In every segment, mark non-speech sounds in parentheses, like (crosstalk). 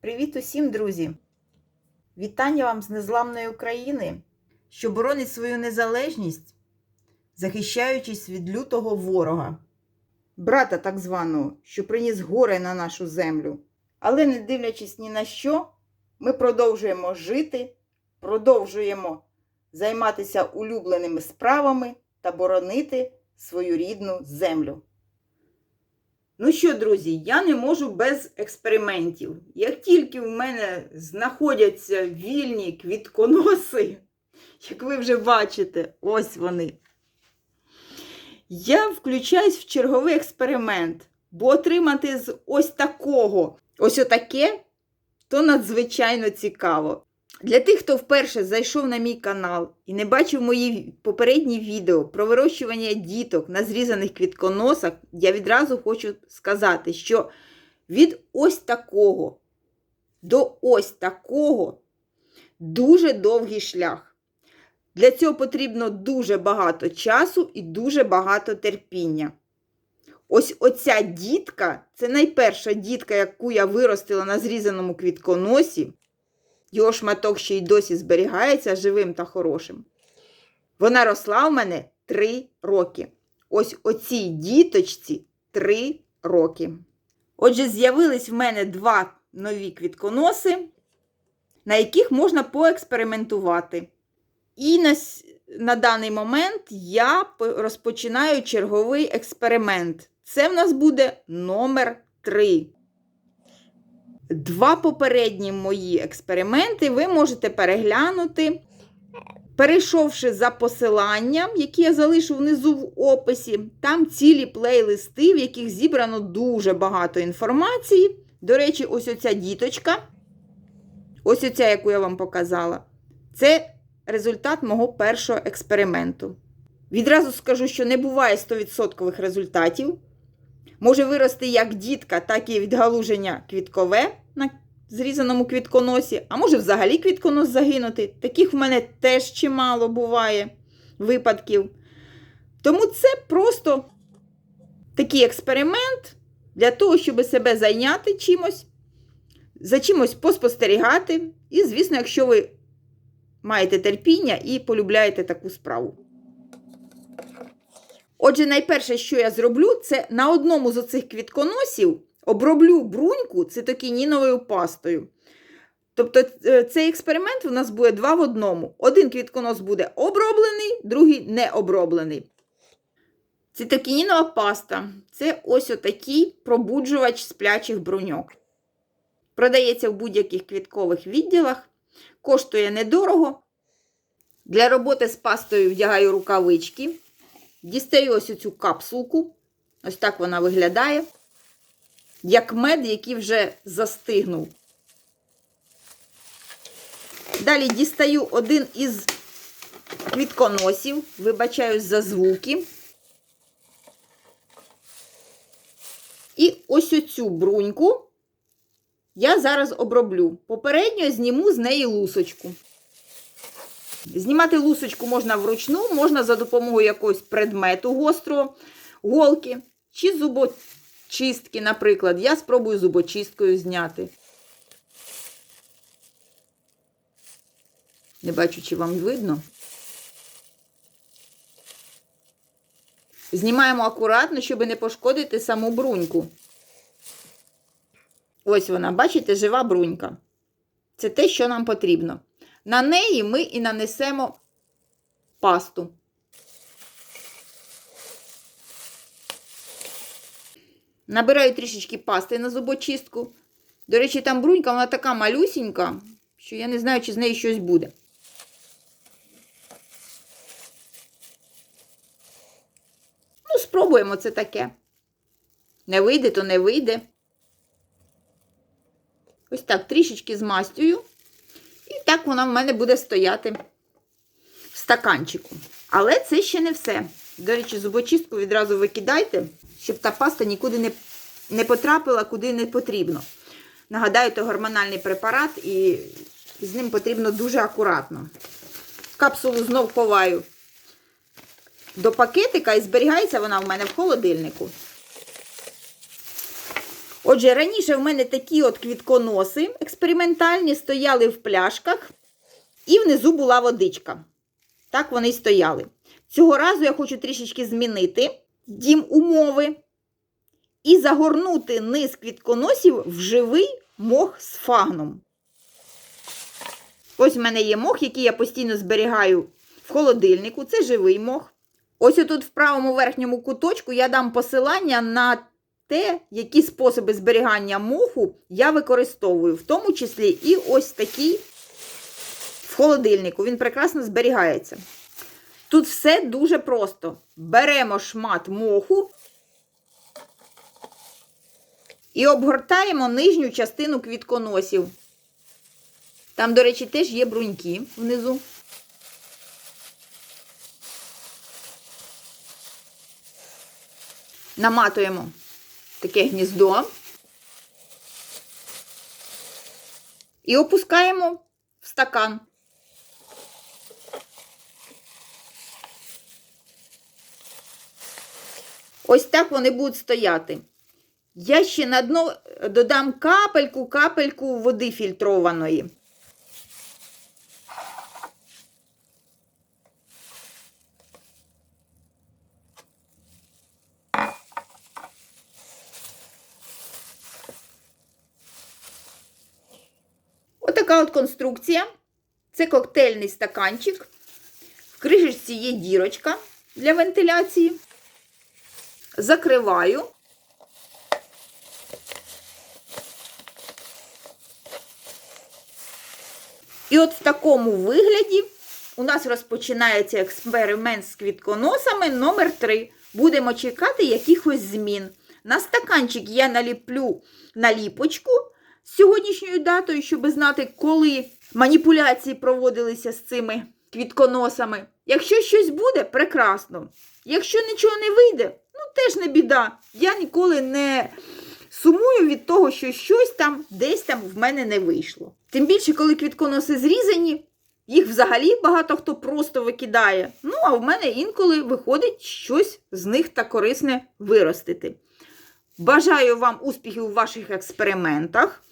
Привіт усім, друзі! Вітання вам з незламної України, що боронить свою незалежність, захищаючись від лютого ворога, брата так званого, що приніс горе на нашу землю. Але не дивлячись ні на що, ми продовжуємо жити, продовжуємо займатися улюбленими справами та боронити свою рідну землю. Ну що, друзі, я не можу без експериментів. Як тільки в мене знаходяться вільні квітконоси, (laughs) як ви вже бачите, ось вони. Я включаюсь в черговий експеримент, бо отримати з ось такого, ось отаке, то надзвичайно цікаво. Для тих, хто вперше зайшов на мій канал і не бачив мої попередні відео про вирощування діток на зрізаних квітконосах, я відразу хочу сказати, що від ось такого до ось такого дуже довгий шлях. Для цього потрібно дуже багато часу і дуже багато терпіння. Ось оця дітка це найперша дітка, яку я виростила на зрізаному квітконосі. Його шматок ще й досі зберігається живим та хорошим. Вона росла в мене три роки. Ось оцій діточці три роки. Отже, з'явились в мене два нові квітконоси, на яких можна поекспериментувати. І на, на даний момент я розпочинаю черговий експеримент. Це в нас буде номер 3. Два попередні мої експерименти ви можете переглянути, перейшовши за посиланням, які я залишу внизу в описі. Там цілі плейлисти, в яких зібрано дуже багато інформації. До речі, ось оця діточка, ось оця, яку я вам показала, це результат мого першого експерименту. Відразу скажу, що не буває 100% результатів. Може вирости як дітка, так і відгалуження квіткове на зрізаному квітконосі, а може взагалі квітконос загинути. Таких в мене теж чимало буває випадків. Тому це просто такий експеримент для того, щоб себе зайняти чимось, за чимось поспостерігати. І, звісно, якщо ви маєте терпіння і полюбляєте таку справу. Отже, найперше, що я зроблю, це на одному з оцих квітконосів оброблю бруньку цитокініновою пастою. Тобто цей експеримент у нас буде два в одному. Один квітконос буде оброблений, другий не оброблений. Цитокінінова паста це ось отакий пробуджувач сплячих бруньок. Продається в будь-яких квіткових відділах, коштує недорого. Для роботи з пастою вдягаю рукавички. Дістаю ось цю капсулку. Ось так вона виглядає. Як мед, який вже застигнув. Далі дістаю один із квітконосів, вибачаюсь за звуки. І ось оцю бруньку я зараз оброблю. Попередньо зніму з неї лусочку. Знімати лусочку можна вручну, можна за допомогою якогось предмету гострого, голки чи зубочистки, наприклад. Я спробую зубочисткою зняти. Не бачу, чи вам видно. Знімаємо акуратно, щоб не пошкодити саму бруньку. Ось вона, бачите, жива брунька. Це те, що нам потрібно. На неї ми і нанесемо пасту. Набираю трішечки пасти на зубочистку. До речі, там брунька, вона така малюсінька, що я не знаю, чи з неї щось буде. Ну, спробуємо це таке. Не вийде, то не вийде. Ось так трішечки змастюю. Так вона в мене буде стояти в стаканчику. Але це ще не все. До речі, зубочистку відразу викидайте, щоб та паста нікуди не не потрапила, куди не потрібно. Нагадаю, це гормональний препарат, і з ним потрібно дуже акуратно. Капсулу знов ховаю до пакетика і зберігається вона в мене в холодильнику. Отже, раніше в мене такі от квітконоси експериментальні стояли в пляшках, і внизу була водичка. Так вони й стояли. Цього разу я хочу трішечки змінити дім умови і загорнути низ квітконосів в живий мох з фагном. Ось в мене є мох, який я постійно зберігаю в холодильнику. Це живий мох. Ось отут в правому верхньому куточку я дам посилання на те, які способи зберігання моху я використовую, в тому числі і ось такий в холодильнику. Він прекрасно зберігається. Тут все дуже просто. Беремо шмат моху і обгортаємо нижню частину квітконосів. Там, до речі, теж є бруньки внизу. Наматуємо таке гніздо і опускаємо в стакан. Ось так вони будуть стояти. Я ще на дно додам капельку, капельку води фільтрованої. Отака от конструкція. Це коктейльний стаканчик. В кришечці є дірочка для вентиляції. Закриваю. І от в такому вигляді у нас розпочинається експеримент з квітконосами номер 3 Будемо чекати якихось змін. На стаканчик я наліплю наліпочку з сьогоднішньою датою, щоб знати, коли маніпуляції проводилися з цими квітконосами. Якщо щось буде, прекрасно. Якщо нічого не вийде, ну теж не біда. Я ніколи не сумую від того, що щось там десь там в мене не вийшло. Тим більше, коли квітконоси зрізані, їх взагалі багато хто просто викидає. Ну, а в мене інколи виходить щось з них та корисне виростити. Бажаю вам успіхів у ваших експериментах.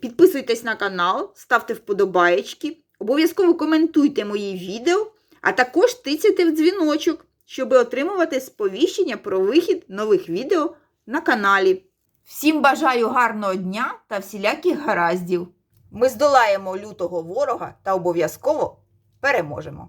Підписуйтесь на канал, ставте вподобаєчки, обов'язково коментуйте мої відео, а також тицяйте в дзвіночок, щоб отримувати сповіщення про вихід нових відео на каналі. Всім бажаю гарного дня та всіляких гараздів! Ми здолаємо лютого ворога та обов'язково переможемо!